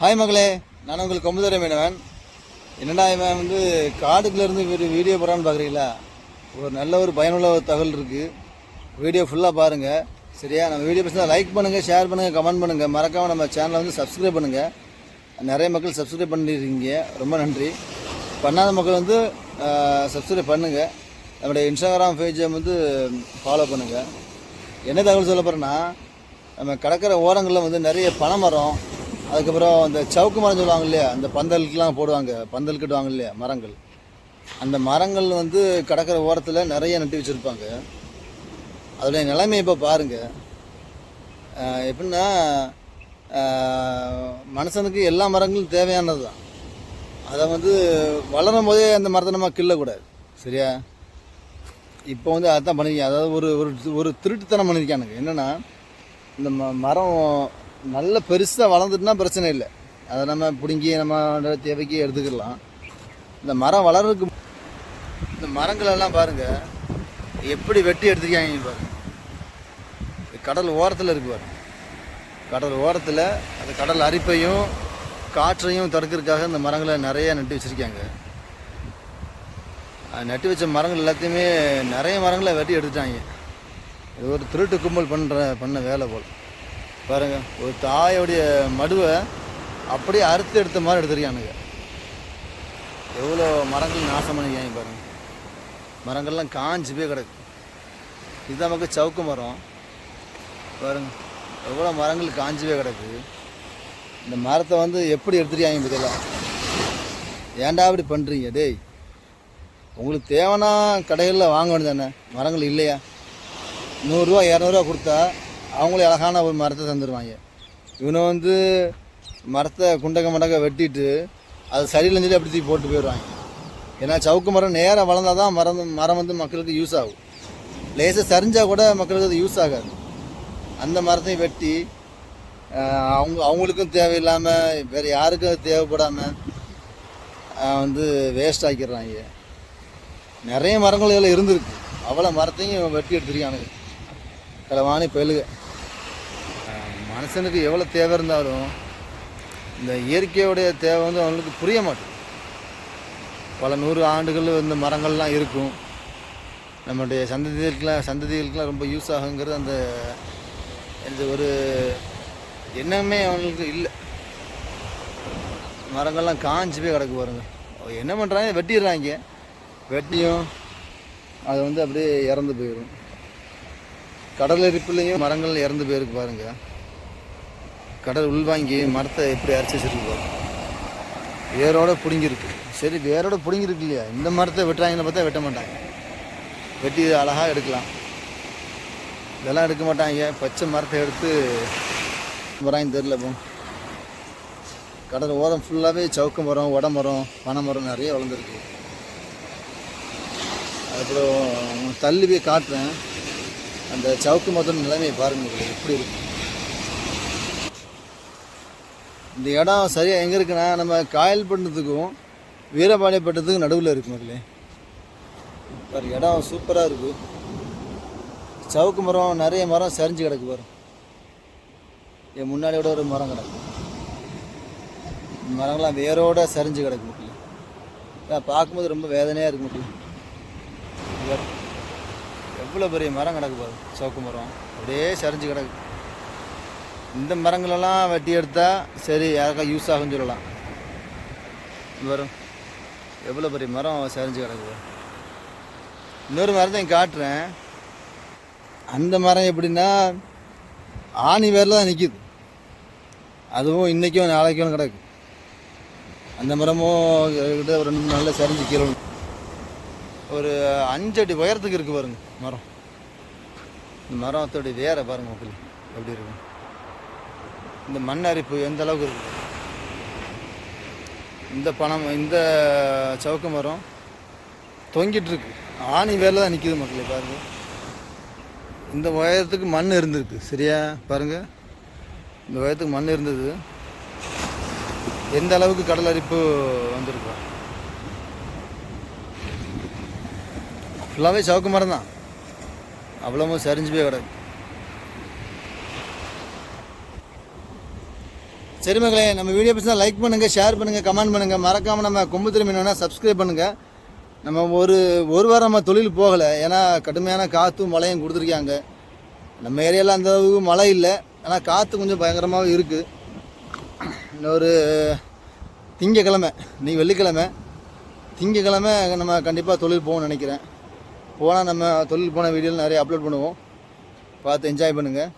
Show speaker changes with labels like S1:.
S1: Hi மகளே. நான் உங்களுக்கு கொம்புதர மீனவன். என்னடா இவன் வந்து காடுக்குள்ளேருந்து வீடு வீடியோ போகிறான்னு பார்க்குறீங்களா ஒரு நல்ல ஒரு பயனுள்ள ஒரு தகவல் இருக்குது வீடியோ ஃபுல்லாக பாருங்கள் சரியா? நம்ம வீடியோ பேசினா லைக் பண்ணுங்கள் ஷேர் பண்ணுங்கள் கமெண்ட் பண்ணுங்கள் மறக்காமல் நம்ம சேனலை வந்து சப்ஸ்கிரைப் பண்ணுங்கள் நிறைய மக்கள் சப்ஸ்கிரைப் பண்ணியிருக்கீங்க ரொம்ப நன்றி. பண்ணாத மக்கள் வந்து சப்ஸ்கிரைப் பண்ணுங்கள் நம்முடைய இன்ஸ்டாகிராம் பேஜை வந்து ஃபாலோ பண்ணுங்கள் என்ன தகவல் சொல்ல போகிறேன்னா நம்ம கடற்கரை ஓரங்களில் வந்து நிறைய பனை மரம் அதுக்கப்புறம் அந்த சவுக்கு மரம் சொல்லுவாங்க இல்லையா? அந்த பந்தலுக்குலாம் போடுவாங்க. பந்தல் கட்டுவாங்க இல்லையா? மரங்கள். அந்த மரங்கள் வந்து கடற்கரை ஓரத்தில் நிறைய நட்டு வச்சுருப்பாங்க. அதோடைய நிலைமை இப்போ பாருங்கள் எப்படின்னா மனுஷனுக்கு எல்லா மரங்களும் தேவையானது தான். அதை வந்து வளரும் போதே அந்த மரத்தை நம்ம கிள்ளக்கூடாது. சரியா? இப்போ வந்து அதுதான் பண்ணிருக்கேன் அதாவது ஒரு ஒரு ஒரு திருட்டுத்தனம் பண்ணியிருக்கானுங்க என்னென்னா இந்த ம மரம் நல்ல பெருசாக வளர்ந்துட்டுனா பிரச்சனை இல்லை. அதை நம்ம பிடுங்கி நம்ம தேவைக்கு எடுத்துக்கலாம். இந்த மரம் வளர்றதுக்கு இந்த மரங்களெல்லாம் பாருங்கள் எப்படி வெட்டி எடுத்துருக்காங்க பாருங்கள் கடல் ஓரத்தில் இருக்கு பாருங்க. கடல் ஓரத்தில் அந்த கடல் அரிப்பையும் காற்றையும் தடுக்கிறதுக்காக இந்த மரங்களை நிறைய நட்டு வச்சுருக்காங்க. நட்டு வச்ச மரங்கள் எல்லாத்தையுமே நிறைய மரங்களை வெட்டி எடுத்துட்டாங்க. இது ஒரு திருட்டு கும்பல் பண்ணுற பண்ண வேலை போல். பாருங்க ஒரு தாயோடைய மடுவை அப்படியே அறுத்து எடுத்த மாதிரி எடுத்துருக்கானுங்க எவ்வளோ மரங்கள் நாசம் பண்ணிக்காங்க பாருங்க. மரங்கள்லாம் காஞ்சி போய் கிடக்கு. இது நமக்கு சவுக்கு மரம். பாருங்க எவ்வளோ மரங்கள் காஞ்சு போய் கிடக்கு. இந்த மரத்தை வந்து எப்படி எடுத்துருக்காங்க இதெல்லாம் ஏன்டா அப்படி பண்ணுறீங்க டேய் உங்களுக்கு தேவைன்னா கடைகளில் வாங்க வேண்டியதானே மரங்கள் இல்லையா? நூறுரூவா இரநூறுவா கொடுத்தா அவங்களே அழகான ஒரு மரத்தை தந்துடுவாங்க இவனை வந்து மரத்தை குண்டக்க மண்டக்க வெட்டிட்டு அது சரியில்லைன்னு சொல்லி அப்படி தூக்கி போட்டு போயிடுவாங்க. ஏன்னா சவுக்கு மரம் நேராக வளர்ந்தால் தான் மரம் மரம் வந்து மக்களுக்கு யூஸ் ஆகும். லேசாக சரிஞ்சால் கூட மக்களுக்கு அது யூஸ் ஆகாது. அந்த மரத்தையும் வெட்டி அவங்க அவங்களுக்கும் தேவையில்லாமல் வேறு யாருக்கும் தேவைப்படாமல் வந்து வேஸ்ட் ஆக்கிடுறாங்க. நிறைய மரங்கள் இதில் இருந்திருக்கு. அவ்வளோ மரத்தையும் வெட்டி எடுத்துருக்கானுங்க. களவாணி பெழுக மனுஷனுக்கு எவ்வளோ தேவை இருந்தாலும் இந்த இயற்கையோடைய தேவை வந்து அவங்களுக்கு புரிய மாட்டேங்குது. பல நூறு ஆண்டுகள் இந்த மரங்கள்லாம் இருக்கும். நம்மளுடைய சந்ததிகளுக்கெலாம் சந்ததிகளுக்கெலாம் ரொம்ப யூஸ் ஆகுங்கிறது அந்த இந்த ஒரு எண்ணமே அவங்களுக்கு இல்லை. மரங்கள்லாம் காஞ்சு போய் கிடக்கு பாருங்க. என்ன பண்ணுறாங்க வெட்டிடுறாங்க. வெட்டியும் அது வந்து அப்படியே இறந்து போயிடும். கடல் எரிப்புலையும் மரங்கள் இறந்து போயிருக்கு பாருங்க. கடல் உள்வாங்கி மரத்தை எப்படி அரைச்சி வச்சிருக்கு வேரோட பிடுங்கிருக்கு சரி வேரோட பிடுங்கிருக்கு இல்லையா? இந்த மரத்தை வெட்டுறாங்கன்னு பார்த்தா வெட்ட மாட்டாங்க. வெட்டி அழகாக எடுக்கலாம். இதெல்லாம் எடுக்க மாட்டாங்க. பச்சை மரத்தை எடுத்து மரம் தெரில போ கடல் ஓரம் ஃபுல்லாகவே சவுக்கு மரம் உட மரம் பனை மரம் நிறைய வளர்ந்துருக்கு. அப்புறம் தள்ளி போய் காட்டுறேன். அந்த சவுக்கு மரத்தோட நிலைமையை பாருங்கள் எப்படி இருக்கு? இந்த இடம் சரியாக எங்கே இருக்குன்னா நம்ம காயல்பட்டினத்துக்கும் வீரபாண்டியப்பட்டத்துக்கும் நடுவில் இருக்கு மக்களே. பாரு இடம் சூப்பராக இருக்கு. சவுக்கு மரம் நிறைய மரம் சரிஞ்சு கிடக்கு பாரு. என் முன்னாடியோட ஒரு மரம் கிடக்கு. மரங்கள்லாம் வேரோட சரிஞ்சு கிடக்கு மக்களே. பார்க்கும்போது ரொம்ப வேதனையாக இருக்கு மக்களே. எவ்வளோ பெரிய மரம் கிடக்கு பாரு சவுக்கு மரம். அப்படியே சரிஞ்சு கிடக்கு. இந்த மரங்களெல்லாம் வெட்டி எடுத்தால் சரி யாருக்கா யூஸ் ஆகும்னு சொல்லலாம். வரும் எவ்வளோ பெரிய மரம் சரிஞ்சு கிடக்குது. இன்னொரு மரத்தையும் காட்டுறேன். அந்த மரம் எப்படின்னா ஆணி வேரில் தான் நிற்கிது அதுவும் இன்றைக்கும் நாளைக்கும் கிடக்கு. அந்த மரமும் கிட்ட ஒரு ரெண்டு மூணு நாளில் சரிஞ்சு கீழே ஒரு அஞ்சு அடி உயரத்துக்கு இருக்குது பாருங்க மரம். இந்த மரத்தோடைய வேரை பாருங்க மக்கள் எப்படி இருக்கும் இந்த மண் அரிப்பு எந்த அளவுக்கு இருக்கு? இந்த பணம் இந்த சவுக்கு மரம் தொங்கிட்டு இருக்கு. ஆணி வேரில் தான் நிற்கிது மக்களே பாருங்க. இந்த உயரத்துக்கு மண் இருந்திருக்கு சரியா? பாருங்க. இந்த உயரத்துக்கு மண் இருந்தது. எந்த அளவுக்கு கடல் அரிப்பு வந்திருக்கு. ஃபுல்லாகவே சவுக்கு மரம் தான் அவ்வளோவும் சரிஞ்சு போய் கிடக்கு. சரி மகளே நம்ம வீடியோ பிடிச்சா லைக் பண்ணுங்கள் ஷேர் பண்ணுங்கள் கமெண்ட் பண்ணுங்கள் மறக்காமல் நம்ம கொம்பு திரும்பி சப்ஸ்கிரைப் பண்ணுங்கள் நம்ம ஒரு ஒரு வாரம் நம்ம தொழில் போகலை. ஏன்னா கடுமையான காற்றும் மழையும் கொடுத்துருக்காங்க. நம்ம ஏரியாவில் அந்த அளவுக்கு மழை இல்லை. ஆனால் காற்று கொஞ்சம் பயங்கரமாகவும் இருக்குது இன்னொரு திங்கக்கிழமை நீ வெள்ளிக்கிழமை. திங்கக்கிழமை நம்ம கண்டிப்பாக தொழில் போகணும்னு நினைக்கிறேன். போனால் நம்ம தொழில் போன வீடியோவில் நிறைய அப்லோட் பண்ணுவோம். பார்த்து என்ஜாய் பண்ணுங்கள்